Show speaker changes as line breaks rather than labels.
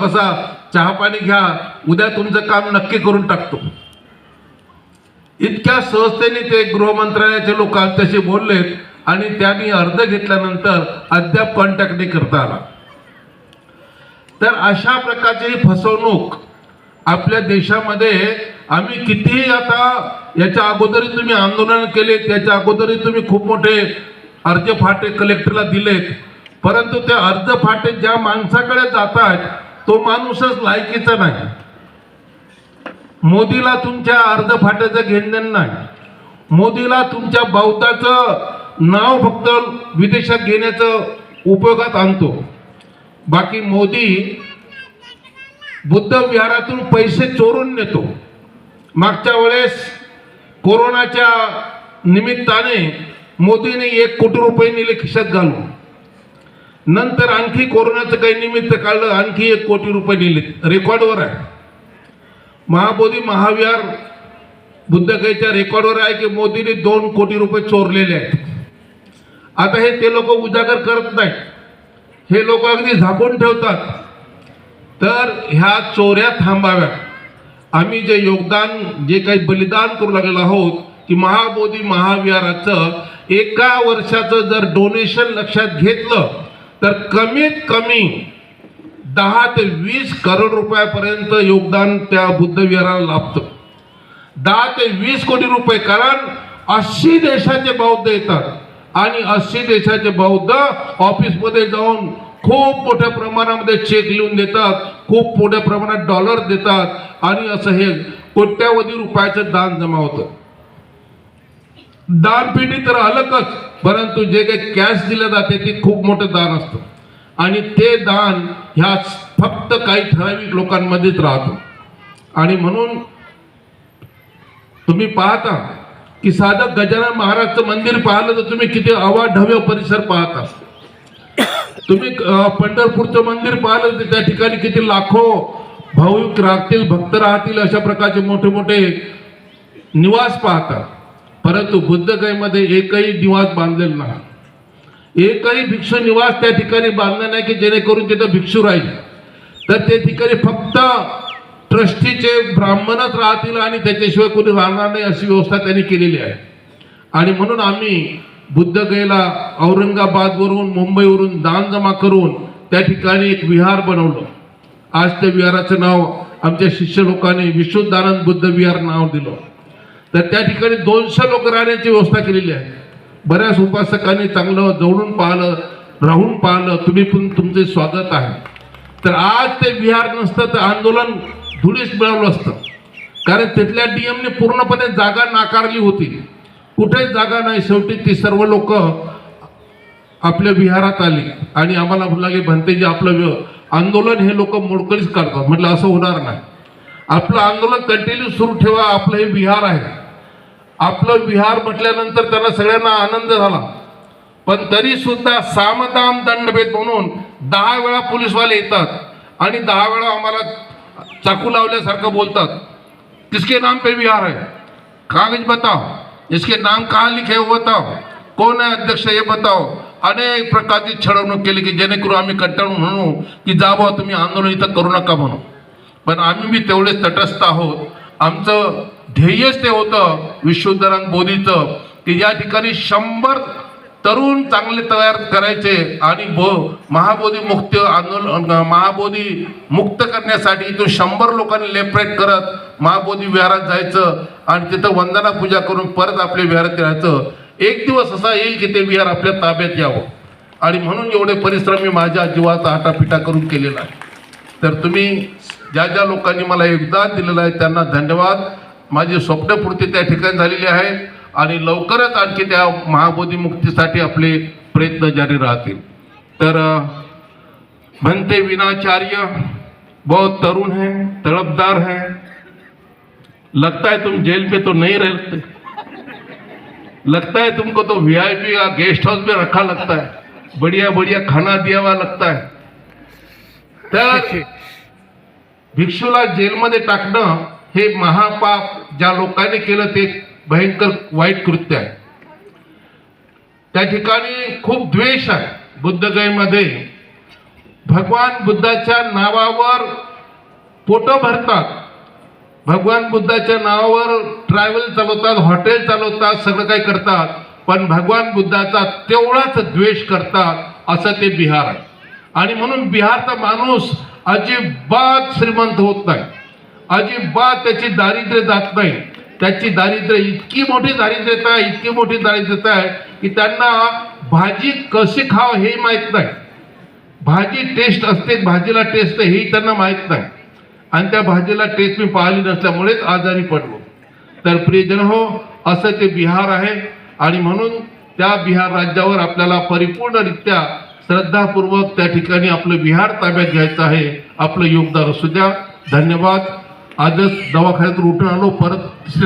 बसा चहा पाणी घ्या उद्या तुमचं काम नक्की करून टाकतो. इतक्या सहजतेने ते गृहमंत्रालयाचे लोक आमच्याशी बोललेत आणि त्यांनी अर्ज घेतल्यानंतर अद्याप कॉन्टॅक्ट नाही करता आला. तर अशा प्रकारची फसवणूक आपल्या देशामध्ये आम्ही कितीही आता याच्या अगोदरही तुम्ही आंदोलन केले त्याच्या अगोदरही तुम्ही खूप मोठे अर्ज फाटे कलेक्टरला दिलेत. परंतु ते अर्ज फाटे ज्या माणसाकडे जात आहेत तो माणूसच लायकीचा नाही. मोदीला तुमच्या अर्ध फाट्याचं घेणं नाही. मोदीला तुमच्या बौद्धाचं नाव फक्त विदेशात घेण्याचं उपयोगात आणतो. बाकी मोदी बुद्ध विहारातून पैसे चोरून नेतो. मागच्या वेळेस कोरोनाच्या निमित्ताने मोदीने एक कोटी रुपये नेले खिशात घालून नंतर आणखी कोरोनाचं काही निमित्त काढलं आणखी एक कोटी रुपये दिले रेकॉर्डवर आहे. महाबोधी महाविहार बुद्धगयच्या रेकॉर्डवर आहे की मोदीने दोन कोटी रुपये चोरलेले आहेत. आता हे ते लोक उजागर करत नाहीत. हे लोक अगदी झाकून ठेवतात. तर ह्या चोऱ्या थांबाव्या आम्ही जे योगदान जे काही बलिदान करू लागलेलो आहोत की महाबोधी महाविहाराचं एका वर्षाचं जर डोनेशन लक्षात घेतलं तर कमीत कमी दहा ते वीस करोड रुपयापर्यंत योगदान त्या बुद्धविहाराला लाभतं. दहा ते वीस कोटी रुपये कारण अस्सी देशाचे बौद्ध येतात आणि अस्सी देशाचे बौद्ध ऑफिसमध्ये जाऊन खूप मोठ्या प्रमाणामध्ये चेक लिहून देतात खूप मोठ्या प्रमाणात डॉलर देतात आणि असं हे कोट्यावधी रुपयाचं दान जमा होतं. दानपेटी तर अलगच. परंतु जे काही कॅश दिलं जाते ते खूप मोठं दान असतं. आणि ते दान ह्या फक्त काही ठराविक लोकांमध्येच राहतो. आणि म्हणून तुम्ही पाहता की साधं गजानन महाराजचं मंदिर पाहिलं तर तुम्ही किती अवाढव्य परिसर पाहता. तुम्ही पंढरपूरचं मंदिर पाहिलं तर त्या ठिकाणी किती लाखो भाविक राहतील भक्त राहतील अशा प्रकारचे मोठे मोठे निवास पाहता. परंतु बुद्धगयमध्ये एकही निवास बांधलेला नाही. एकही भिक्षू निवास त्या ठिकाणी बांधला नाही की जेणेकरून तिथं भिक्षू राहील. तर ते ठिकाणी फक्त ट्रस्टीचे ब्राह्मणच राहतील आणि त्याच्याशिवाय कोणी राहणार नाही अशी व्यवस्था त्यांनी केलेली आहे. आणि म्हणून आम्ही बुद्धगयेला औरंगाबादवरून मुंबईवरून दान जमा करून त्या ठिकाणी एक विहार बनवलं. आज त्या विहाराचं नाव आमच्या शिष्य लोकांनी विश्वदानंद बुद्ध विहार नाव दिलं. तर त्या ठिकाणी दोनशे लोक राहण्याची व्यवस्था केलेली आहे. बऱ्याच उपासकांनी चांगलं जवळून पाहिलं राहून पाहिलं तुम्ही पण तुमचे स्वागत आहे. तर आज ते विहार नसतं तर आंदोलन धुळीस मिळवलं असतं. कारण तिथल्या डीएमने पूर्णपणे जागा नाकारली होती. कुठेच जागा नाही. शेवटी ती सर्व लोक आपल्या विहारात आली. आणि आम्हाला लागले म्हणते जे आपलं व्य- आंदोलन हे लोक मोडकळीच करतात म्हटलं असं होणार नाही. आपलं आंदोलन कंटिन्यू सुरू ठेवा आपलं हे विहार आहे. आपलं विहार म्हटल्यानंतर त्यांना सगळ्यांना आनंद झाला. पण तरी सुद्धा सामदाम दंडभेद म्हणून दहा वेळा पोलीसवाले येतात आणि दहा वेळा आम्हाला चाकू लावल्यासारखं बोलतात. किसके नाम पे विहार है? कागज बताओ. इसके नाम कहाँ लिखे बताव हो बताओ? कोण आहे अध्यक्ष हे बताओ? अनेक प्रकारची छळवणूक केली की जेणेकरून आम्ही कंटाळून म्हणू की जा तुम्ही आंदोलन इथं करू नका म्हणून पण आम्ही बी तेवढेच तटस्थ आहोत. आमचं ध्येयच ते होतं विश्वोद्धरण बोधीचं की या ठिकाणी शंभर तरुण चांगले तयार करायचे आणि बो महाबोधी मुक्त आंदोलन महाबोधी मुक्त करण्यासाठी इथून शंभर लोकांनी लेपरेट करत महाबोधी विहारात जायचं आणि तिथं वंदना पूजा करून परत आपल्या विहारात राहायचं. एक दिवस असा येईल की ते विहार आपल्या ताब्यात यावं. आणि म्हणून एवढे परिश्रम मी माझ्या जीवाचा आटापिटा करून केलेला आहे. तर तुम्ही ज्या ज्या लोकांनी मला योगदान दिलेलं आहे त्यांना धन्यवाद. माझी स्वप्नपूर्ती त्या ठिकाणी झालेली आहे आणि लवकरच आणखी त्या महाबोधी मुक्तीसाठी आपले प्रयत्न जारी राहतील. तर म्हणते विनाचार्य बहुत तरुण है तड़पदार है. लगता है तुम जेल में तो नहीं रहते लगता है तुमको तो वीआईपी या गेस्ट हाउस में रखा लगता है। बढ़िया बढ़िया खाना दिया हुआ लगता है। तर भिक्षूला जेलमध्ये टाकणं हे महापाप ज्या लोकांनी केलं ते भयंकर वाईट कृत्य आहे. त्या ठिकाणी खूप द्वेष आहे बुद्धगयमध्ये. भगवान बुद्धाच्या नावावर पोटं भरतात. भगवान बुद्धाच्या नावावर ट्रॅव्हल चालवतात हॉटेल चालवतात सगळं काही करतात. पण भगवान बुद्धाचा तेवढाच द्वेष करतात असं ते बिहार आहे. आणि म्हणून बिहारचा माणूस अजिबात श्रीमंत होत नाही. अजिबात त्याची दारिद्र्य जात नाही. त्याची दारिद्र्य इतकी मोठी दारिद्र्यता आहे इतकी मोठी दारिद्र्यता आहे की त्यांना भाजी कशी खाव हे माहीत नाही. भाजी टेस्ट असते भाजीला टेस्ट हे त्यांना माहीत नाही. आणि त्या भाजीला टेस्ट मी पाहिली नसल्यामुळेच आजारी पडलो. तर प्रियजन हो असं ते बिहार आहे. आणि म्हणून त्या बिहार राज्यावर आपल्याला परिपूर्णरित्या श्रद्धापूर्वक त्या ठिकाणी आपलं विहार ताब्यात घ्यायचं आहे. आपलं योगदान असू द्या. धन्यवाद. आजच दवाखान्यातून उठून आलो परत